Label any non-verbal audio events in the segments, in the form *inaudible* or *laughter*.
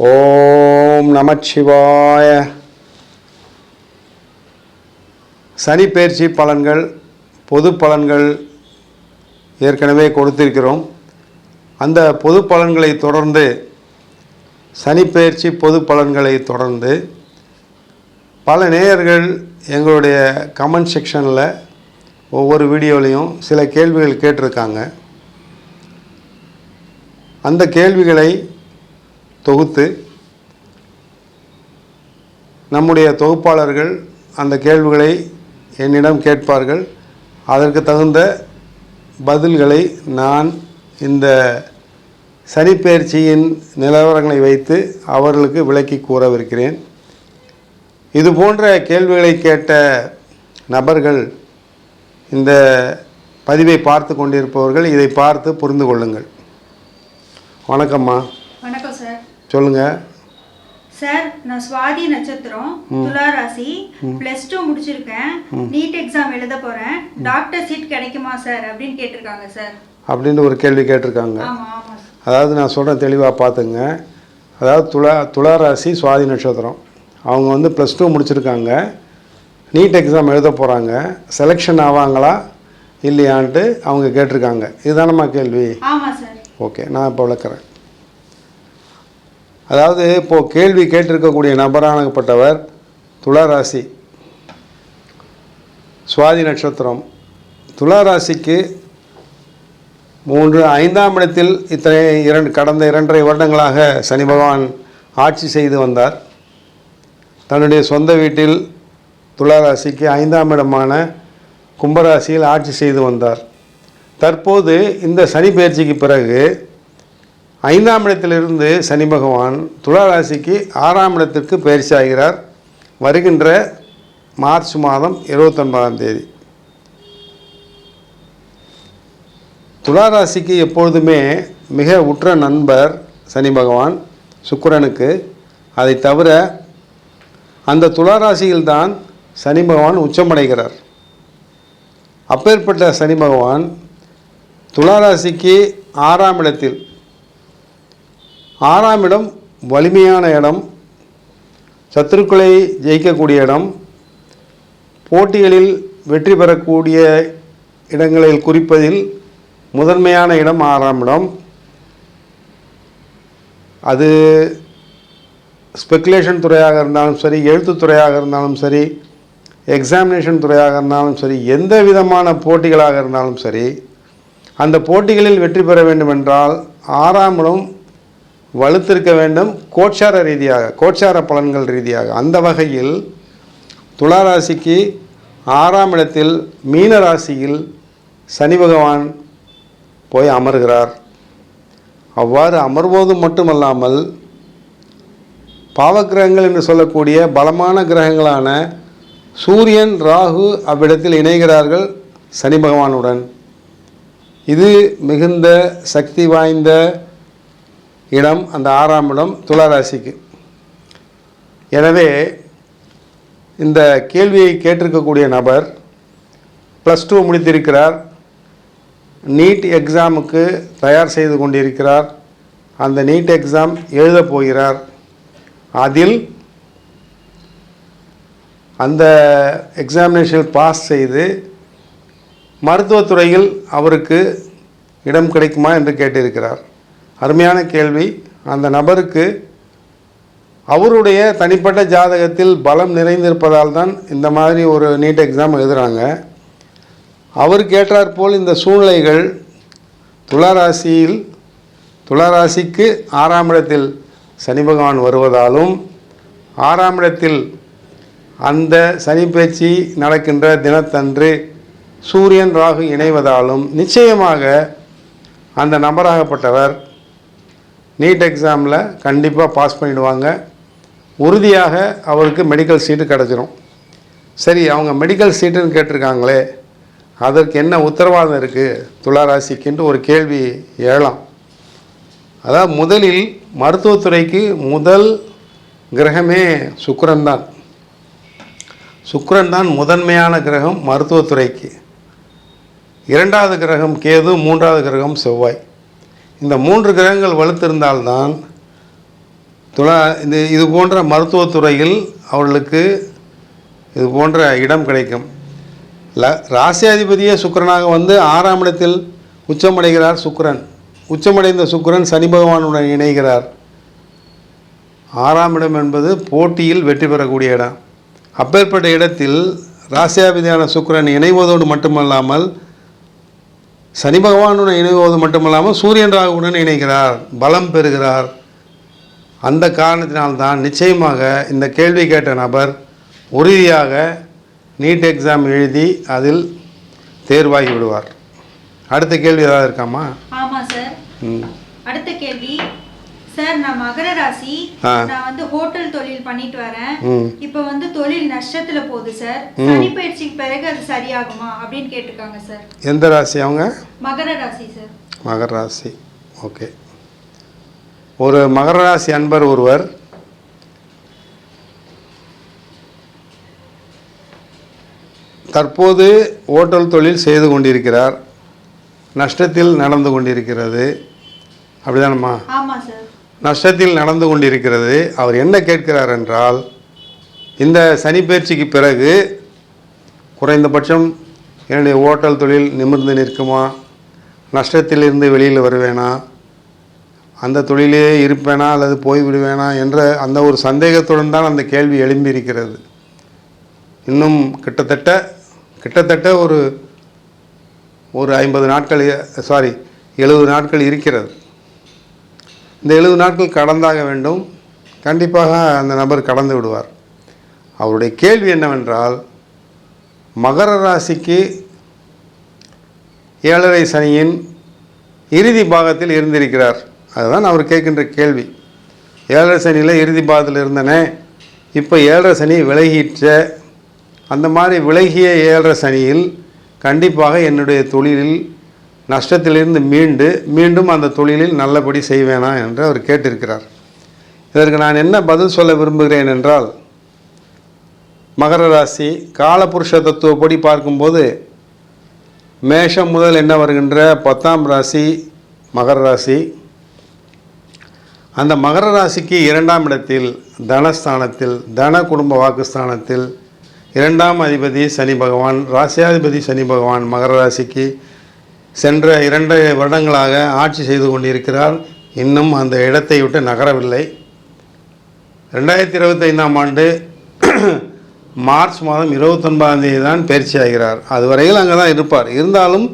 ஓம் நமச்சிவாய. சனி பயிற்சி பலன்கள் பொது பலன்கள் ஏற்கனவே கொடுத்திருக்கிறோம். அந்த பொது பலன்களை தொடர்ந்து சனி பயிற்சி பொது பலன்களை தொடர்ந்து பல நேயர்கள் எங்களுடைய கமெண்ட் செக்ஷனில் ஒவ்வொரு வீடியோலையும் சில கேள்விகள் கேட்டிருக்காங்க. அந்த கேள்விகளை தொகுத்து நம்முடைய தொகுப்பாளர்கள் அந்த கேள்விகளை என்னிடம் கேட்பார்கள். அதற்கு தகுந்த பதில்களை நான் இந்த சனிப்பெயர்ச்சியின் நிலவரங்களை வைத்து அவர்களுக்கு விளக்கி கூறவிருக்கிறேன். இது போன்ற கேள்விகளை கேட்ட நபர்கள் இந்த பதிவை பார்த்து கொண்டிருப்பவர்கள் இதை பார்த்து புரிந்து கொள்ளுங்கள். வணக்கம்மா. சொல்லுங்கள் சார் நான் சுவாதி நட்சத்திரம் துலா ராசி பிளஸ் டூ முடிச்சிருக்கேன். நீட் எக்ஸாம் எழுத போறேன். டாக்டர் சீட் கிடைக்குமா சார்? அப்படின்னு கேட்டிருக்காங்க சார். அப்படின்னு ஒரு கேள்வி கேட்டிருக்காங்க. அதாவது நான் சொல்கிறேன் தெளிவாக பார்த்துங்க. அதாவது துலா துலா ராசி சுவாதி நட்சத்திரம். அவங்க வந்து ப்ளஸ் டூ முடிச்சிருக்காங்க. நீட் எக்ஸாம் எழுத போகிறாங்க செலெக்ஷன் ஆவாங்களா? இல்லையான்ட்டு அவங்க கேட்டிருக்காங்க. இதுதானம்மா கேள்வி? ஓகே நான் இப்போ விளக்குறேன். அதாவது இப்போது கேள்வி கேட்டிருக்கக்கூடிய நபரானப்பட்டவர் துளாராசி. சுவாதி நட்சத்திரம். துலா ராசிக்கு மூன்று ஐந்தாம் இடத்தில் இத்தனை இரண்டு கடந்த இரண்டரை வருடங்களாக சனி பகவான் ஆட்சி செய்து வந்தார். தன்னுடைய சொந்த வீட்டில் துளாராசிக்கு ஐந்தாம் இடமான கும்பராசியில் ஆட்சி செய்து வந்தார். தற்போது இந்த சனி பயிற்சிக்கு பிறகு ஐந்தாம் இடத்திலிருந்து சனி பகவான் துலா ராசிக்கு ஆறாம் இடத்திற்கு பயிற்சி ஆகிறார். வருகின்ற மார்ச் மாதம் இருபத்தொன்பதாம் தேதி. துலா ராசிக்கு எப்பொழுதுமே மிக உற்ற நண்பர் சனி பகவான் சுக்கிரனுக்கு. அதை தவிர அந்த துலா ராசியில்தான் சனி பகவான் உச்சமடைகிறார். அப்பேற்பட்ட சனி பகவான் துலா ராசிக்கு ஆறாம் இடத்தில் ஆறாம் இடம் வலிமையான இடம் சத்துருக்களை ஜெயிக்கக்கூடிய இடம் போட்டிகளில் வெற்றி பெறக்கூடிய இடங்களில் குறிப்பதில் முதன்மையான இடம் ஆறாம் இடம். அது ஸ்பெக்குலேஷன் துறையாக இருந்தாலும் சரி எழுத்து துறையாக இருந்தாலும் சரி எக்ஸாமினேஷன் துறையாக இருந்தாலும் சரி எந்த விதமான போட்டிகளாக இருந்தாலும் சரி அந்த போட்டிகளில் வெற்றி பெற வேண்டுமென்றால் ஆறாம் இடம் வலுத்திருக்க வேண்டும். கோட்சார ரீதியாக கோட்சார பலன்கள் ரீதியாக. அந்த வகையில் துளாராசிக்கு ஆறாம் இடத்தில் மீன ராசியில் சனி பகவான் போய் அமர்கிறார். அவ்வாறு அமர்வது மட்டுமல்லாமல் பாவக்கிரகங்கள் என்று சொல்லக்கூடிய பலமான கிரகங்களான சூரியன் ராகு அவ்விடத்தில் இணைகிறார்கள் சனி பகவானுடன். இது மிகுந்த சக்தி வாய்ந்த இடம் அந்த ஆறாம் இடம் துளராசிக்கு. எனவே இந்த கேள்வியை கேட்டிருக்கக்கூடிய நபர் ப்ளஸ் டூ முடித்திருக்கிறார். நீட் எக்ஸாமுக்கு தயார் செய்து கொண்டிருக்கிறார். அந்த நீட் எக்ஸாம் எழுதப் போகிறார். அதில் அந்த எக்ஸாமினேஷன் பாஸ் செய்து மருத்துவத்துறையில் அவருக்கு இடம் கிடைக்குமா என்று கேட்டிருக்கிறார். அருமையான கேள்வி. அந்த நபருக்கு அவருடைய தனிப்பட்ட ஜாதகத்தில் பலம் நிறைந்திருப்பதால் தான் இந்த மாதிரி ஒரு நீட் எக்ஸாம் எழுதுகிறாங்க அவருக்கு கேட்டாற்போல் இந்த சூழ்நிலைகள் துளாராசியில் துளாராசிக்கு ஆறாம் இடத்தில் சனி பகவான் வருவதாலும் ஆறாம் இடத்தில் அந்த சனி பேச்சு நடக்கின்ற தினத்தன்று சூரியன் ராகு இணைவதாலும் நிச்சயமாக அந்த நபராகப்பட்டவர் நீட் எக்ஸாமில் கண்டிப்பாக பாஸ் பண்ணிவிடுவாங்க உறுதியாக அவருக்கு மெடிக்கல் சீட்டு கிடச்சிரும். சரி அவங்க மெடிக்கல் சீட்டுன்னு கேட்டிருக்காங்களே அதற்கு என்ன உத்தரவாதம் இருக்குது துளாராசிக்குன்ட்டு ஒரு கேள்வி எழலாம் அதாவது முதலில் மருத்துவத்துறைக்கு முதல் கிரகமே சுக்கிரன் தான் சுக்கிரன் தான் முதன்மையான கிரகம் மருத்துவத்துறைக்கு. இரண்டாவது கிரகம் கேது மூன்றாவது கிரகம் செவ்வாய். இந்த மூன்று கிரகங்கள் வலுத்திருந்தால்தான் துலா இந்த இது போன்ற மருத்துவத்துறையில் அவர்களுக்கு இது போன்ற இடம் கிடைக்கும். ல ராசியாதிபதியே சுக்கரனாக வந்து ஆறாம் இடத்தில் உச்சமடைகிறார் சுக்கரன். உச்சமடைந்த சுக்கிரன் சனி பகவானுடன் இணைகிறார். ஆறாம் இடம் என்பது போட்டியில் வெற்றி பெறக்கூடிய இடம். அப்பேற்பட்ட இடத்தில் ராசியாபதியான சுக்கிரன் இணைவதோடு மட்டுமல்லாமல் சனி பகவானுடன் இணைவது மட்டுமல்லாமல் சூரியன் ராகுவுடன் இணைகிறார் பலம் பெறுகிறார். அந்த காரணத்தினால்தான் நிச்சயமாக இந்த கேள்வி கேட்ட நபர் உறுதியாக நீட் எக்ஸாம் எழுதி அதில் தேர்வாகி விடுவார். அடுத்த கேள்வி ஏதாவது இருக்காமா? ஆமா சார். ம். அடுத்த கேள்வி சார் நான் மகர ராசி. நான் வந்து ஹோட்டல் தொழில் பண்ணிட்டு வரேன். இப்போ வந்து தொழில் நஷ்டத்துல போகுது சார். சனி பயிற்சிக்கு பிறகு அது சரியாகுமா அப்படின்னு கேட்டிருக்காங்க சார். எந்த ராசி அவங்க? மகர ராசி சார். மகர ராசி. ஓகே. ஒரு மகர ராசி அன்பர் ஒருவர். தற்போது ஓட்டல் தொழில் செய்து கொண்டிருக்கிறார். நஷ்டத்தில் நடந்து கொண்டிருக்கிறது. அப்படிதானம்மா? ஆமா சார். நஷ்டத்தில் நடந்து கொண்டிருக்கிறது. அவர் என்ன கேட்கிறார் என்றால் இந்த சனி பயிற்சிக்கு பிறகு குறைந்தபட்சம் என்னுடைய ஓட்டல் தொழில் நிமிர்ந்து நிற்குமா? நஷ்டத்திலிருந்து வெளியில் வருவேனா? அந்த தொழிலே இருப்பேனா? அல்லது போய்விடுவேனா? என்ற அந்த ஒரு சந்தேகத்துடன் தான் அந்த கேள்வி எழும்பியிருக்கிறது. இன்னும் கிட்டத்தட்ட கிட்டத்தட்ட ஒரு ஒரு ஐம்பது நாட்கள் சாரி எழுபது நாட்கள் இருக்கிறது. இந்த எழுபது நாட்கள் கடந்தாக வேண்டும். கண்டிப்பாக அந்த நபர் கடந்து விடுவார். அவருடைய கேள்வி என்னவென்றால் மகர ராசிக்கு ஏழரை சனியின் இறுதி பாகத்தில் இருந்திருக்கிறார். அதுதான் அவர் கேட்கின்ற கேள்வி. ஏழரை சனியில் இறுதி பாகத்தில் இருந்தனே இப்போ ஏழரை சனி விலகிற்ற அந்த மாதிரி விலகிய ஏழரை சனியில் கண்டிப்பாக என்னுடைய தொழிலில் நஷ்டத்திலிருந்து மீண்டு மீண்டும் அந்த தொழிலில் நல்லபடி செய்வேனா என்று அவர் கேட்டிருக்கிறார். இதற்கு நான் என்ன பதில் சொல்ல விரும்புகிறேன் என்றால் மகர ராசி காலபுருஷ தத்துவப்படி பார்க்கும்போது மேஷம் முதல் என்ன வருகின்ற பத்தாம் ராசி மகர ராசி. அந்த மகர ராசிக்கு இரண்டாம் இடத்தில் தனஸ்தானத்தில் தன குடும்ப வாக்குஸ்தானத்தில் இரண்டாம் அதிபதி சனி பகவான் ராசியாதிபதி சனி பகவான் மகர ராசிக்கு சென்ற இரண்டு வருடங்களாக ஆட்சி செய்து கொண்டிருக்கிறார். இன்னும் அந்த இடத்தை விட்டு நகரவில்லை. ரெண்டாயிரத்தி இருபத்தைந்தாம் ஆண்டு *clears throat* மார்ச் மாதம் இருபத்தொன்பதாம் தேதி தான் பயிற்சி ஆகிறார். அதுவரையில் அங்கே தான் இருப்பார். இருந்தாலும்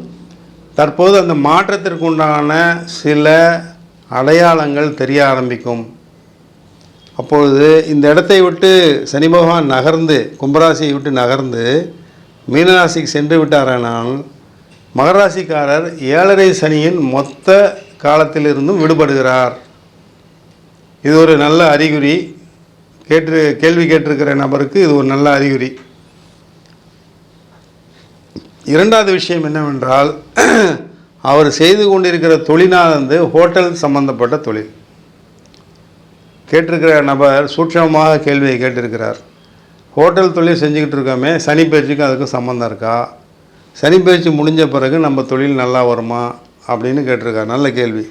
தற்போது அந்த மாற்றத்திற்கு உண்டான சில அடையாளங்கள் தெரிய ஆரம்பிக்கும். அப்பொழுது இந்த இடத்தை விட்டு சனி பகவான் நகர்ந்து கும்பராசியை விட்டு நகர்ந்து மீனராசிக்கு சென்று விட்டாரானால் மகராசிக்காரர் ஏழரை சனியின் மொத்த காலத்திலிருந்தும் விடுபடுகிறார். இது ஒரு நல்ல அறிகுறி. கேட்டு கேள்வி கேட்டிருக்கிற நபருக்கு இது ஒரு நல்ல அறிகுறி. இரண்டாவது விஷயம் என்னவென்றால் அவர் செய்து கொண்டிருக்கிற வந்து ஹோட்டல் சம்பந்தப்பட்ட தொழில். கேட்டிருக்கிற நபர் சூட்சமமாக கேள்வியை கேட்டிருக்கிறார். ஹோட்டல் தொழில் செஞ்சுக்கிட்டு இருக்கோமே சனி பயிற்சிக்கும் அதுக்கும் சம்மந்தம் இருக்கா? சனி பயிற்சி முடிஞ்ச பிறகு நம்ம தொழில் நல்லா வருமா அப்படின்னு கேட்டிருக்கார். நல்ல கேள்வி.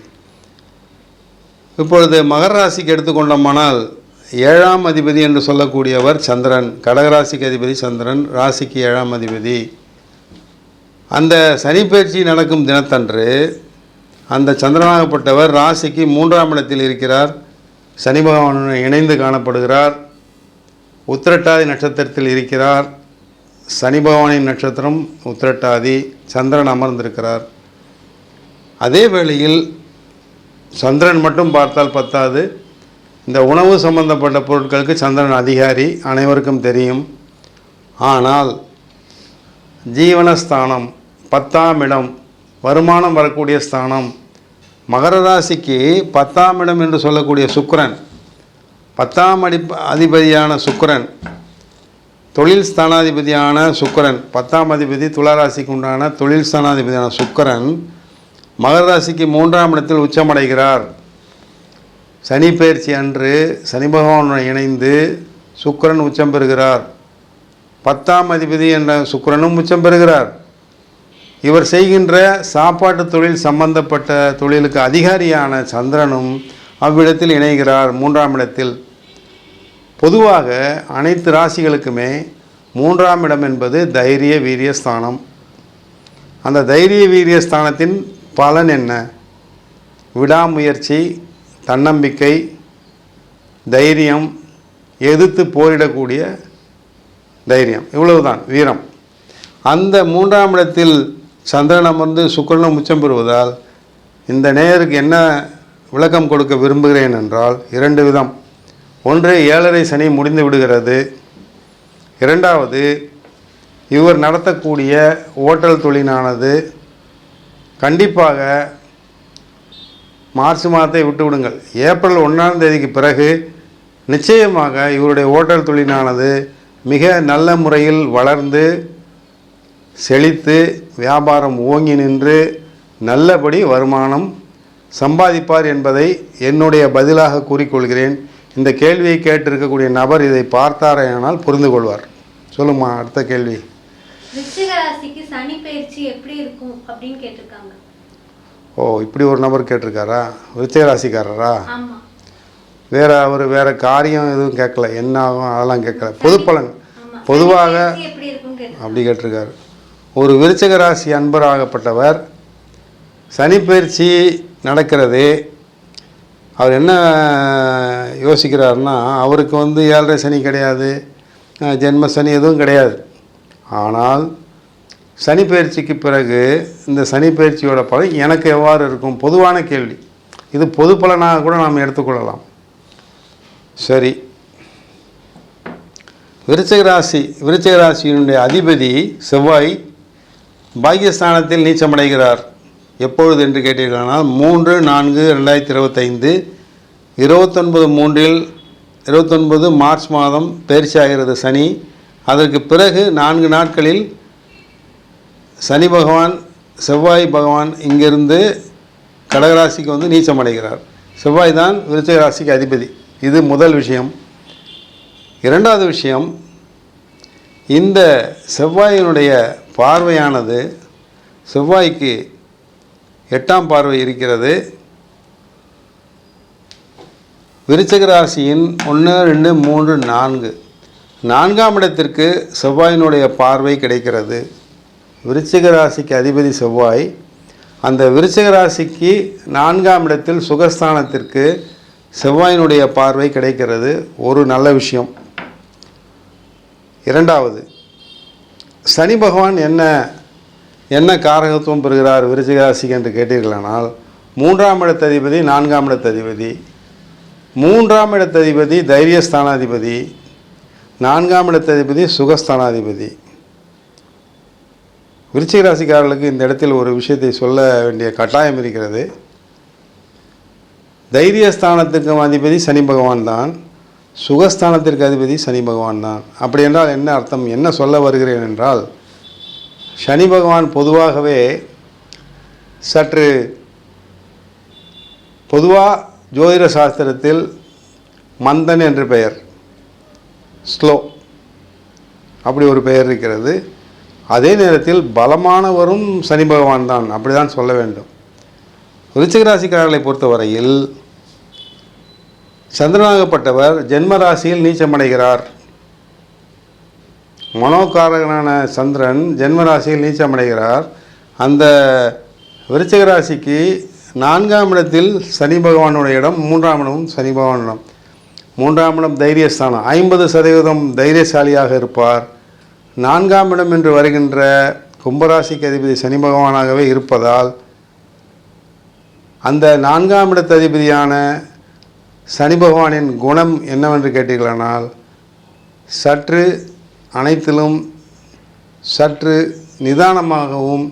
இப்பொழுது மகர ராசிக்கு எடுத்துக்கொண்டோமானால் ஏழாம் அதிபதி என்று சொல்லக்கூடியவர் சந்திரன் கடகராசிக்கு அதிபதி சந்திரன் ராசிக்கு ஏழாம் அதிபதி. அந்த சனிப்பயிற்சி நடக்கும் தினத்தன்று அந்த சந்திரனாகப்பட்டவர் ராசிக்கு மூன்றாம் இடத்தில் இருக்கிறார். சனி பகவானுடன் இணைந்து காணப்படுகிறார். உத்திரட்டாதி நட்சத்திரத்தில் இருக்கிறார். சனி பகவானின் நட்சத்திரம் உத்திரட்டாதி சந்திரன் அமர்ந்திருக்கிறார். அதே வேளையில் சந்திரன் மட்டும் பார்த்தால் பத்தாது. இந்த உணவு சம்பந்தப்பட்ட பொருட்களுக்கு சந்திரன் அதிகாரி அனைவருக்கும் தெரியும். ஆனால் ஜீவனஸ்தானம் பத்தாம் இடம் வருமானம் வரக்கூடிய ஸ்தானம் மகர ராசிக்கு பத்தாம் இடம் என்று சொல்லக்கூடிய சுக்கரன் பத்தாம் அடி அதிபதியான சுக்கரன் தொழில் ஸ்தானாதிபதியான சுக்கிரன். பத்தாம் அதிபதி துளாராசிக்கு உண்டான தொழில் ஸ்தானாதிபதியான சுக்கிரன் மகர ராசிக்கு மூன்றாம் இடத்தில் உச்சமடைகிறார். சனி பயிற்சி அன்று சனி பகவானுடன் இணைந்து சுக்கிரன் உச்சம் பெறுகிறார். பத்தாம் அதிபதி என்ற சுக்கரனும் உச்சம் பெறுகிறார். இவர் செய்கின்ற சாப்பாட்டு தொழில் சம்பந்தப்பட்ட தொழிலுக்கு அதிகாரியான சந்திரனும் அவ்விடத்தில் இணைகிறார். மூன்றாம் இடத்தில் பொதுவாக அனைத்து ராசிகளுக்குமே மூன்றாம் இடம் என்பது தைரிய வீரிய ஸ்தானம். அந்த தைரிய வீரிய ஸ்தானத்தின் பலன் என்ன? விடாமுயற்சி தன்னம்பிக்கை தைரியம் எதிர்த்து போரிடக்கூடிய தைரியம். இவ்வளவுதான் வீரம். அந்த மூன்றாம் இடத்தில் சந்திரன் அமர்ந்து சுக்கிரனும் உச்சம் பெறுவதால் இந்த நேயருக்கு என்ன விளக்கம் கொடுக்க விரும்புகிறேன் என்றால் இரண்டு விதம். ஒன்று ஏழரை சனி முடிந்து விடுகிறது. இரண்டாவது இவர் நடத்தக்கூடிய ஓட்டல் தொழிலானது கண்டிப்பாக மார்ச் மாதத்தை விட்டு விடுங்கள். ஏப்ரல் ஒன்றாம் தேதிக்கு பிறகு நிச்சயமாக இவருடைய ஓட்டல் தொழிலானது மிக நல்ல முறையில் வளர்ந்து செழித்து வியாபாரம் ஓங்கி நின்று நல்லபடி வருமானம் சம்பாதிப்பார் என்பதை என்னுடைய பதிலாக கூறிக்கொள்கிறேன். இந்த கேள்வியை கேட்டிருக்கக்கூடிய நபர் இதை பார்த்தாரேயானால் புரிந்து கொள்வார். சொல்லுமா அடுத்த கேள்வி. விருச்சிக ராசிக்கு சனி பயிற்சி எப்படி இருக்கும் அப்படின்னு கேட்டிருக்காங்க. ஓ இப்படி ஒரு நபர் கேட்டிருக்காரா? விருச்சிக ராசிக்காரரா? வேற அவர் வேற காரியம் எதுவும் கேட்கல. என்ன ஆகும் அதெல்லாம் கேட்கல. பொது பலன் ஆமா. பொதுவாக சனி பயிற்சி அப்படி கேட்டிருக்காரு. ஒரு விருச்சிக ராசி அன்பராகப்பட்டவர் சனிப்பயிற்சி நடக்கிறது அவர் என்ன யோசிக்கிறாருன்னா அவருக்கு வந்து ஏழரை சனி கிடையாது ஜென்ம சனி எதுவும் கிடையாது. ஆனால் சனிப்பயிற்சிக்கு பிறகு இந்த சனிப்பயிற்சியோட பலன் எனக்கு எவ்வாறு இருக்கும்? பொதுவான கேள்வி. இது பொது பலனாக கூட நாம் எடுத்துக்கொள்ளலாம். சரி. விருச்சிக ராசி விருச்சிக ராசியினுடைய அதிபதி செவ்வாய் பாக்கியஸ்தானத்தில் நீச்சமடைகிறார். எப்பொழுது என்று கேட்டீர்களானால் மூன்று நான்கு ரெண்டாயிரத்தி இருபத்தைந்து இருபத்தொன்பது மூன்றில் இருபத்தொன்பது மார்ச் மாதம் பயிற்சி ஆகிறது சனி. அதற்கு பிறகு நான்கு நாட்களில் சனி பகவான் செவ்வாய் பகவான் இங்கிருந்து கடகராசிக்கு வந்து நீச்சமடைகிறார் செவ்வாய் தான் விருச்சிக ராசிக்கு அதிபதி. இது முதல் விஷயம். இரண்டாவது விஷயம் இந்த செவ்வாயினுடைய பார்வையானது செவ்வாய்க்கு எட்டாம் பார்வை இருக்கிறது. விருச்சக ராசியின் ஒன்று ரெண்டு மூன்று நான்கு. நான்காம் இடத்திற்கு செவ்வாயினுடைய பார்வை கிடைக்கிறது. விருச்சிக ராசிக்கு அதிபதி செவ்வாய். அந்த விருச்சிக ராசிக்கு நான்காம் இடத்தில் சுகஸ்தானத்திற்கு செவ்வாயினுடைய பார்வை கிடைக்கிறது. ஒரு நல்ல விஷயம். இரண்டாவது சனி பகவான் என்ன என்ன காரகத்துவம் பெறுகிறார் விருச்சிக ராசிக்கு என்று கேட்டீர்களானால் மூன்றாம் இடத்ததிபதி நான்காம் இடத்ததிபதி மூன்றாம் இடத்ததிபதி தைரியஸ்தானாதிபதி நான்காம் இடத்ததிபதி சுகஸ்தானாதிபதி. விருச்சிக ராசிக்காரர்களுக்கு இந்த இடத்தில் ஒரு விஷயத்தை சொல்ல வேண்டிய கட்டாயம் இருக்கிறது. தைரியஸ்தானத்திற்கும் அதிபதி சனி பகவான் தான். சுகஸ்தானத்திற்கு அதிபதி சனி பகவான் தான். அப்படி என்றால் என்ன அர்த்தம்? என்ன சொல்ல வருகிறேன் என்றால் சனி பகவான் பொதுவாகவே சற்று பொதுவாக ஜோதிட சாஸ்திரத்தில் மந்தன் என்று பெயர். ஸ்லோ. அப்படி ஒரு பெயர் இருக்கிறது. அதே நேரத்தில் பலமானவரும் சனி பகவான் தான். அப்படி தான் சொல்ல வேண்டும். ரிச்சிகராசிக்காரர்களை பொறுத்தவரையில் சந்திரனாகப்பட்டவர் ஜென்ம ராசியில் நீச்சமடைகிறார். மனோகாரகனான சந்திரன் ஜென்ம ராசியில் நீச்சமடைகிறார். அந்த விருச்சிக ராசிக்கு நான்காம் இடத்தில் சனி பகவானுடைய இடம் மூன்றாம் இடமும் சனி பகவானிடம் மூன்றாம் இடம் தைரியஸ்தானம். ஐம்பது சதவீதம் தைரியசாலியாக இருப்பார். நான்காம் இடம் என்று வருகின்ற கும்பராசிக்கு அதிபதி சனி பகவானாகவே இருப்பதால் அந்த நான்காம் இடத்து அதிபதியான சனி பகவானின் குணம் என்னவென்று கேட்டீர்களானால் சற்று அனைத்திலும் சற்று நிதானமாகவும்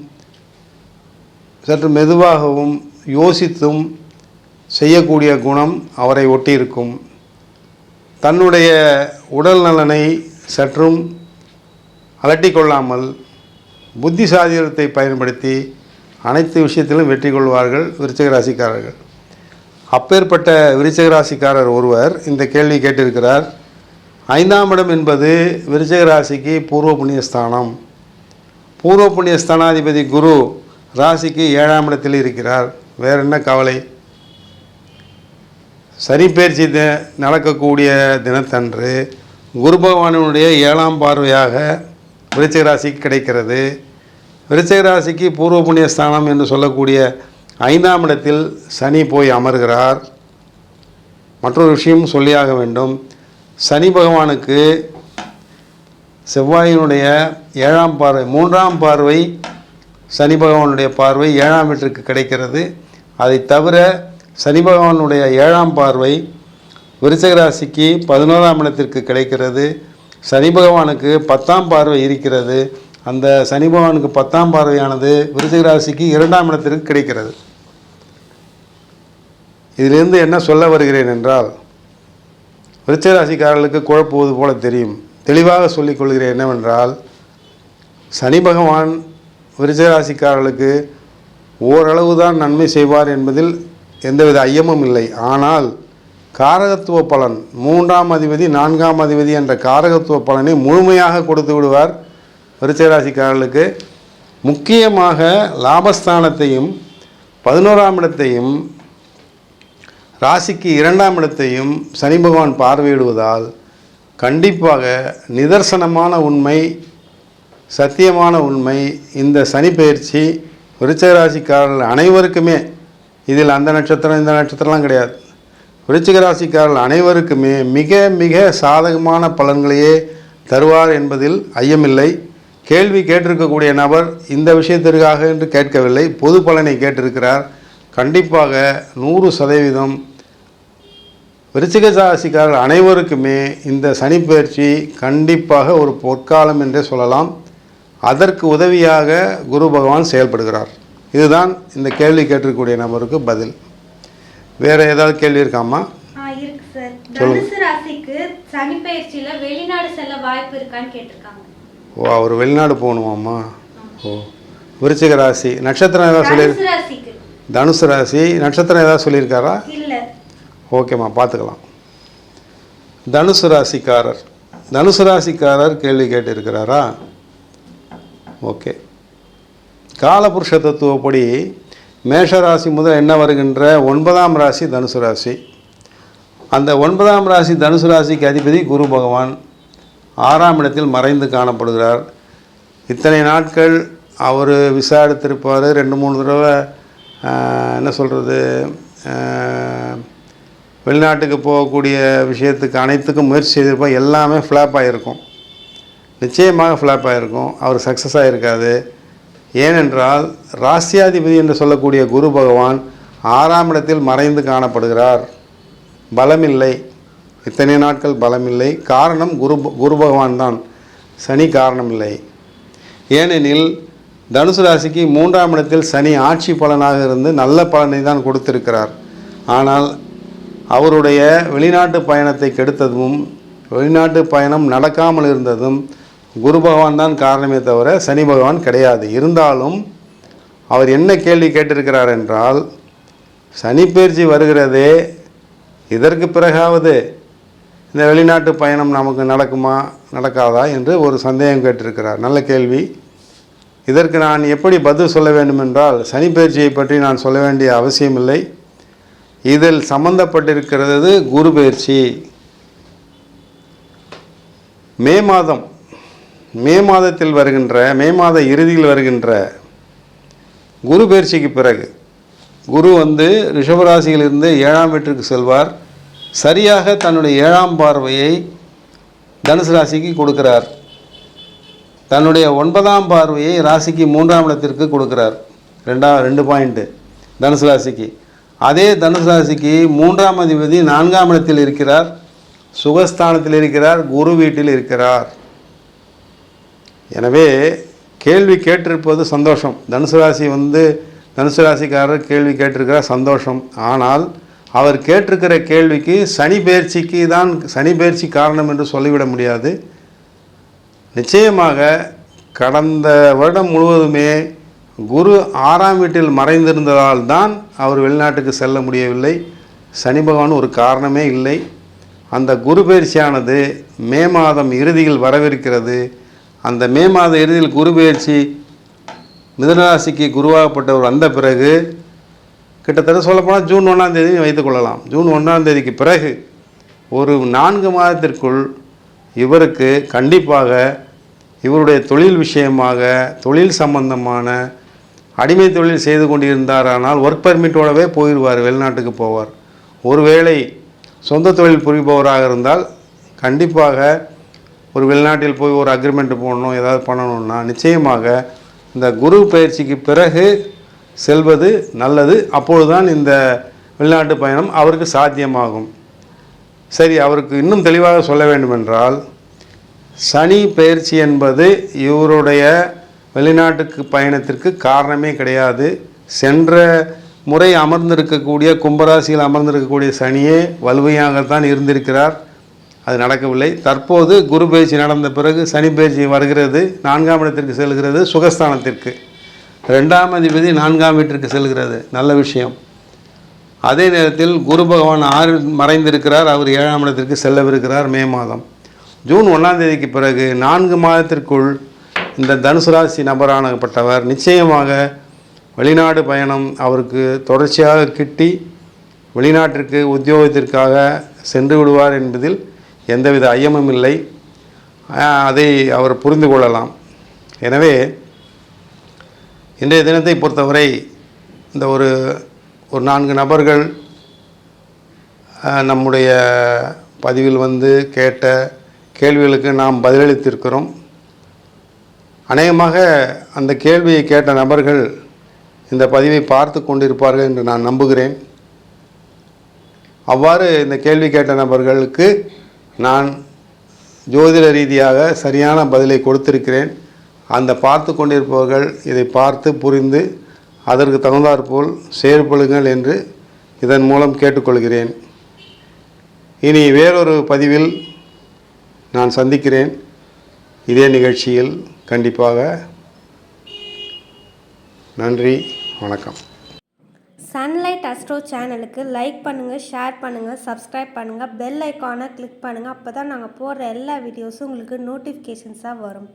சற்று மெதுவாகவும் யோசித்தும் செய்யக்கூடிய குணம் அவரை ஒட்டியிருக்கும். தன்னுடைய உடல் நலனை சற்றும் அலட்டிக்கொள்ளாமல் புத்திசாலியத்தை பயன்படுத்தி அனைத்து விஷயத்திலும் வெற்றி கொள்வார்கள் விருச்சிக ராசிக்காரர்கள். அப்பேற்பட்ட விருச்சிக ராசிக்காரர் ஒருவர் இந்த கேள்வி கேட்டிருக்கிறார். ஐந்தாம் இடம் என்பது விருச்சக ராசிக்கு பூர்வ புண்ணியஸ்தானம். பூர்வ புண்ணிய ஸ்தானாதிபதி குரு ராசிக்கு ஏழாம் இடத்தில் இருக்கிறார். வேற என்ன கவலை? சனிப்பயிற்சி நடக்கக்கூடிய தினத்தன்று குரு பகவானினுடைய ஏழாம் பார்வையாக விருச்சிக ராசிக்கு கிடைக்கிறது. விருச்சிக ராசிக்கு பூர்வ புண்ணிய ஸ்தானம் என்று சொல்லக்கூடிய ஐந்தாம் இடத்தில் சனி போய் அமர்கிறார். மற்றொரு விஷயம் சொல்லியாக வேண்டும். சனி பகவானுக்கு செவ்வாயினுடைய ஏழாம் பார்வை மூன்றாம் பார்வை சனி பகவானுடைய பார்வை ஏழாம் வீட்டிற்கு கிடைக்கிறது. அதை தவிர சனி பகவானுடைய ஏழாம் பார்வை விருச்சகராசிக்கு பதினோராம் இடத்திற்கு கிடைக்கிறது. சனி பகவானுக்கு பத்தாம் பார்வை இருக்கிறது. அந்த சனி பகவானுக்கு பத்தாம் பார்வையானது விருச்சிகராசிக்கு இரண்டாம் இடத்திற்கு கிடைக்கிறது. இதிலிருந்து என்ன சொல்ல வருகிறேன் என்றால் விருச்சராசிக்காரர்களுக்கு குழப்புவது போல தெரியும். தெளிவாக சொல்லிக் கொள்கிறேன் என்னவென்றால் சனி பகவான் விருச்சராசிக்காரர்களுக்கு ஓரளவு தான் நன்மை செய்வார் என்பதில் எந்தவித ஐயமும் இல்லை. ஆனால் காரகத்துவ பலன் மூன்றாம் அதிபதி நான்காம் அதிபதி என்ற காரகத்துவ பலனை முழுமையாக கொடுத்து விடுவார் விருச்சராசிக்காரர்களுக்கு முக்கியமாக லாபஸ்தானத்தையும் பதினோராம் இடத்தையும் ராசிக்கு இரண்டாம் இடத்தையும் சனி பகவான் பார்வையிடுவதால் கண்டிப்பாக நிதர்சனமான உண்மை சத்தியமான உண்மை இந்த சனி பயிற்சி விருச்சிக ராசிக்காரர்கள் அனைவருக்குமே இதில் அந்த நட்சத்திரம் இந்த நட்சத்திரம்லாம் கிடையாது. விருச்சிக ராசிக்காரர்கள் அனைவருக்குமே மிக மிக சாதகமான பலன்களையே தருவார் என்பதில் ஐயமில்லை. கேள்வி கேட்டிருக்கக்கூடிய நபர் இந்த விஷயத்திற்காக என்று கேட்கவில்லை பொது பலனை கேட்டிருக்கிறார். கண்டிப்பாக நூறு சதவீதம் விருச்சிக ராசிக்காரர்கள் அனைவருக்குமே இந்த சனி பயிற்சி கண்டிப்பாக ஒரு பொற்காலம் என்றே சொல்லலாம். அதற்கு உதவியாக குரு பகவான் செயல்படுகிறார். இதுதான் இந்த கேள்வி கேட்டிருக்கக்கூடிய நபருக்கு பதில். வேறு ஏதாவது கேள்வி இருக்காமா? ஆ இருக்கு சார். தனுசு ராசிக்கு சனி பயிற்சியில வெளிநாடு செல்ல வாய்ப்பு இருக்கான்னு கேட்டிருக்காங்க. ஓ அவர் வெளிநாடு போகணுமாம்மா? ஓ விருச்சிக ராசி. நட்சத்திரம் ஏதாவது சொல்லி தனுசு ராசி நட்சத்திரம் ஏதாவது சொல்லியிருக்காரா? ஓகேம்மா பார்த்துக்கலாம். தனுசு ராசிக்காரர். தனுசு ராசிக்காரர் கேள்வி கேட்டிருக்கிறாரா? ஓகே. காலபுருஷ தத்துவப்படி மேஷ ராசி முதல் என்ன வருகின்ற ஒன்பதாம் ராசி தனுசு ராசி. அந்த ஒன்பதாம் ராசி தனுசு ராசிக்கு அதிபதி குரு பகவான் ஆறாம் இடத்தில் மறைந்து காணப்படுகிறார். இத்தனை நாட்கள் அவர் விசா எடுத்திருப்பார் ரெண்டு மூணு தடவை என்ன சொல்கிறது வெளிநாட்டுக்கு போகக்கூடிய விஷயத்துக்கு அனைத்துக்கும் முயற்சி செய்திருப்போம் எல்லாமே ஃப்ளாப் ஆகிருக்கும் நிச்சயமாக ஃப்ளாப் ஆகிருக்கும் அவர் சக்ஸஸ் ஆகிருக்காது ஏனென்றால் ராசியாதிபதி என்று சொல்லக்கூடிய குரு பகவான் ஆறாம் இடத்தில் மறைந்து காணப்படுகிறார். பலமில்லை. இத்தனை நாட்கள் பலமில்லை. காரணம் குரு குரு பகவான் தான். சனி காரணமில்லை. ஏனெனில் தனுசு ராசிக்கு மூன்றாம் இடத்தில் சனி ஆட்சி பலனாக இருந்து நல்ல பலனை தான் கொடுத்திருக்கிறார். ஆனால் அவருடைய வெளிநாட்டு பயணத்தை கெடுத்ததும் வெளிநாட்டு பயணம் நடக்காமல் இருந்ததும் குரு பகவான் தான் காரணமே தவிர சனி பகவான் கிடையாது. இருந்தாலும் அவர் என்ன கேள்வி கேட்டிருக்கிறார் என்றால் சனி பயிற்சி வருகிறதே இதற்கு பிறகாவது இந்த வெளிநாட்டு பயணம் நமக்கு நடக்குமா நடக்காதா என்று ஒரு சந்தேகம் கேட்டிருக்கிறார். நல்ல கேள்வி. இதற்கு நான் எப்படி பதில் சொல்ல வேண்டுமென்றால் சனிப்பயிற்சியை பற்றி நான் சொல்ல வேண்டிய அவசியமில்லை. இதில் சம்பந்தப்பட்டிருக்கிறது குரு பயிற்சி. மே மாதம் மே மாதத்தில் வருகின்ற மே மாத இறுதியில் வருகின்ற குரு பயிற்சிக்கு பிறகு குரு வந்து ரிஷபராசியிலிருந்து ஏழாம் வீட்டிற்கு செல்வார். சரியாக தன்னுடைய ஏழாம் பார்வையை தனுசு ராசிக்கு கொடுக்கிறார். தன்னுடைய ஒன்பதாம் பார்வையை ராசிக்கு மூன்றாம் இடத்திற்கு கொடுக்கிறார். ரெண்டா ரெண்டு பாயிண்ட்டு தனுசு ராசிக்கு. அதே தனுசு ராசிக்கு மூன்றாம் அதிபதி நான்காம் இடத்தில் இருக்கிறார். சுகஸ்தானத்தில் இருக்கிறார். குரு வீட்டில் இருக்கிறார். எனவே கேள்வி கேட்டிருப்பது சந்தோஷம். தனுசு ராசி வந்து தனுசு ராசிக்காரர் கேள்வி கேட்டிருக்கிறார் சந்தோஷம். ஆனால் அவர் கேட்டிருக்கிற கேள்விக்கு சனி பயிற்சிக்கு தான் சனி பயிற்சி காரணம் என்று சொல்லிவிட முடியாது. நிச்சயமாக கடந்த வருடம் முழுவதுமே குரு ஆறாம் வீட்டில் மறைந்திருந்ததால் தான் அவர் வெளிநாட்டுக்கு செல்ல முடியவில்லை. சனி பகவான் ஒரு காரணமே இல்லை. அந்த குரு பயிற்சியானது மே மாதம் இறுதியில் வரவிருக்கிறது. அந்த மே மாத இறுதியில் குரு பயிற்சி மிதனராசிக்கு குருவாகப்பட்டவர் வந்த பிறகு கிட்டத்தட்ட சொல்லப்போனால் ஜூன் ஒன்றாம் தேதி வைத்துக்கொள்ளலாம் ஜூன் ஒன்றாம் தேதிக்கு பிறகு ஒரு நான்கு மாதத்திற்குள் இவருக்கு கண்டிப்பாக இவருடைய தொழில் விஷயமாக தொழில் சம்பந்தமான அடிமை தொழில் செய்து கொண்டிருந்தாரானால் ஒர்க் பர்மிட்டோடவே போயிடுவார் வெளிநாட்டுக்கு போவார். ஒருவேளை சொந்த தொழில் புரிபவராக இருந்தால் கண்டிப்பாக ஒரு வெளிநாட்டில் போய் ஒரு அக்ரிமெண்ட் போடணும் ஏதாவது பண்ணணும்னா நிச்சயமாக இந்த குரு பயிற்சிக்கு பிறகு செல்வது நல்லது. அப்பொழுதுதான் இந்த வெளிநாட்டு பயணம் அவருக்கு சாத்தியமாகும். சரி அவருக்கு இன்னும் தெளிவாக சொல்ல வேண்டுமென்றால் சனி பயிற்சி என்பது இவருடைய வெளிநாட்டுக்கு பயணத்திற்கு காரணமே கிடையாது. சென்ற முறை அமர்ந்திருக்கக்கூடிய கும்பராசியில் அமர்ந்திருக்கக்கூடிய சனியே வலுவையாகத்தான் இருந்திருக்கிறார். அது நடக்கவில்லை. தற்போது குரு பயிற்சி நடந்த பிறகு சனி பயிற்சி வருகிறது. நான்காம் இடத்திற்கு செல்கிறது சுகஸ்தானத்திற்கு. ரெண்டாம் அதிபதி நான்காம் வீட்டிற்கு செல்கிறது. நல்ல விஷயம். அதே நேரத்தில் குரு பகவான் ஆறு மறைந்திருக்கிறார். அவர் ஏழாம் இடத்திற்கு செல்லவிருக்கிறார் மே மாதம். ஜூன் ஒன்றாம் தேதிக்கு பிறகு நான்கு மாதத்திற்குள் இந்த தனுசு ராசி நபரானப்பட்டவர் நிச்சயமாக வெளிநாடு பயணம் அவருக்கு தொடர்ச்சியாக கிட்டி வெளிநாட்டிற்கு உத்தியோகத்திற்காக சென்று விடுவார் என்பதில் எந்தவித ஐயமும் இல்லை. அதை அவர் புரிந்து கொள்ளலாம். எனவே இன்றைய தினத்தை பொறுத்தவரை இந்த ஒரு ஒரு நான்கு நபர்கள் நம்முடைய பதிவில் வந்து கேட்ட கேள்விகளுக்கு நாம் பதிலளித்திருக்கிறோம். அநேகமாக அந்த கேள்வியை கேட்ட நபர்கள் இந்த பதிவை பார்த்து கொண்டிருப்பார்கள் என்று நான் நம்புகிறேன். அவ்வாறு இந்த கேள்வி கேட்ட நபர்களுக்கு நான் ஜோதிட ரீதியாக சரியான பதிலை கொடுத்திருக்கிறேன். அந்த பார்த்து கொண்டிருப்பவர்கள் இதை பார்த்து புரிந்து அதற்கு தகுந்தாற்போல் செயற்படுங்கள் என்று இதன் மூலம் கேட்டுக்கொள்கிறேன். இனி வேறொரு பதிவில் நான் சந்திக்கிறேன் இதே நிகழ்ச்சியில் கண்டிப்பாக. நன்றி வணக்கம். சன்லைட் அஸ்ட்ரோ சேனலுக்கு லைக் பண்ணுங்கள் ஷேர் பண்ணுங்கள் சப்ஸ்கிரைப் பண்ணுங்கள் பெல் ஐக்கானை கிளிக் பண்ணுங்கள் அப்போ தான் நாங்கள் போடுற எல்லா வீடியோஸும் உங்களுக்கு நோட்டிஃபிகேஷன்ஸாக வரும்.